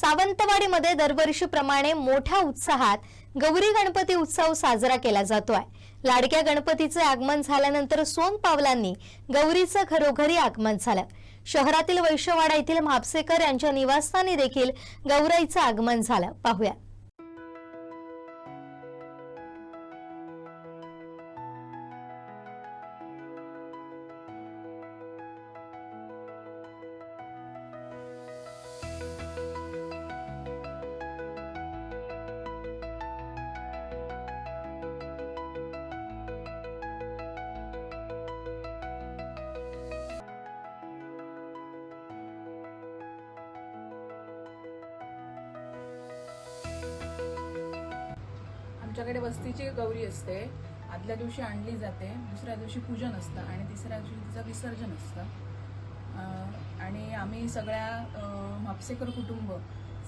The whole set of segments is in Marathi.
सावंतवाडीमध्ये दरवर्षीप्रमाणे मोठ्या उत्साहात गौरी गणपती उत्सव साजरा केला जातोय. लाडक्या गणपतीचे आगमन झाल्यानंतर सोन पावलांनी गौरीचं घरोघरी आगमन झालं. शहरातील वैश्यवाडा येथील म्हापसेकर यांच्या निवासस्थानी देखील गौराईचं आगमन झालं. पाहूया. आमच्याकडे वस्तीची गौरी असते. आदल्या दिवशी आणली जाते दुसऱ्या दिवशी पूजन असतं आणि तिसऱ्या दिवशी तिचं विसर्जन असतं. आणि आम्ही सगळ्या म्हापसेकर कुटुंब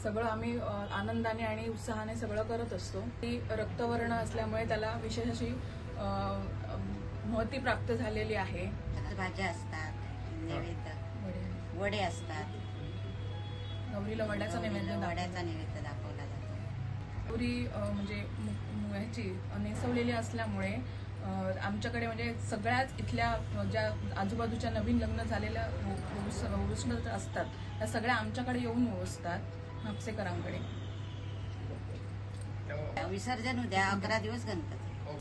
सगळं आम्ही आनंदाने आणि उत्साहाने सगळं करत असतो. ती रक्तवर्ण असल्यामुळे त्याला विशेष अशी महती प्राप्त झालेली आहे. भाज्या असतात नैवेद्य वडे- असतात. गौरीला वड्याचा नैवेद्य वड्याचा नैवेद्य दाखवला अ, म्हणजे ह्याची नेसवलेली असल्यामुळे आमच्याकडे म्हणजे सगळ्याच इथल्या ज्या आजूबाजूच्या नवीन लग्न झालेल्या वृष्ण असतात. त्या सगळ्या आमच्याकडे येऊन पोहोचतात म्हापसेकरांकडे विसर्जन उद्या अकरा दिवस गणपती.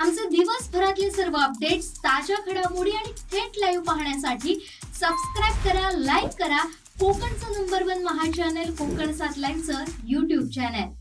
आमचे दिवसभरातले सर्व अपडेट्स ताज्या घडामोडी आणि थेट लाईव्ह पाहण्यासाठी सबस्क्राईब करा लाईक करा. कोकणचं number one Maha channel Kokan सात लाईव्हचं युट्यूब चॅनल